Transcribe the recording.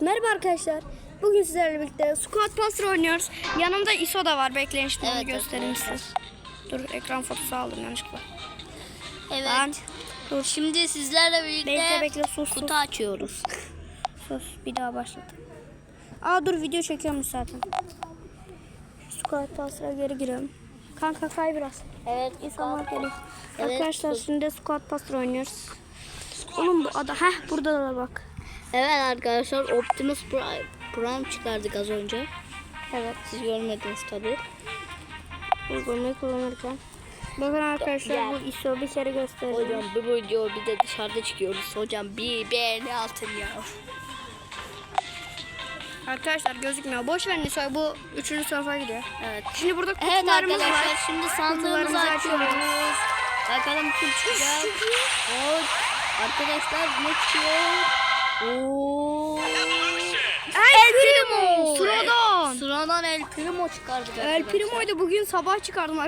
Merhaba arkadaşlar. Bugün sizlerle birlikte Squad Passer oynuyoruz. Yanımda ISO da var. Bekleyin şimdi onu Evet, göstereyim arkadaşlar. size. Dur ekran fotosu aldım yanlışlıkla. Evet. Ben- Dur şimdi sizlerle birlikte Bekle bekle sus sus. kutu açıyoruz. Sus bir daha başlat. Aa dur video çekiyormuş zaten. Squad Passer'a geri giriyorum. Kanka kay biraz. Evet. İnsanlar geliyor. Evet, Arkadaşlar sus. şimdi Squad Passer oynuyoruz. Oğlum bu ada heh burada da bak. Evet arkadaşlar Optimus Prime, Prime çıkardık az önce. Evet. Siz görmediniz tabi. Uygulamayı kullanırken. Bakın arkadaşlar Ya. bu ISO bir kere göstereceğim. Hocam bu video bir de dışarıda çıkıyoruz. Hocam bir beğeni altın ya. Arkadaşlar gözükmüyor. Boş verin ISO'yu bu 3. sınıfa gidiyor. Evet. Şimdi burada Evet kutularımız arkadaşlar var. şimdi sandığımızı açıyoruz. açıyoruz. Bakalım kim çıkacak. Arkadaşlar ne çıkıyor? Oo. El Primo. Sıradan. Sıradan El Primo çıkardık El. Primo'yu da bugün sabah çıkardım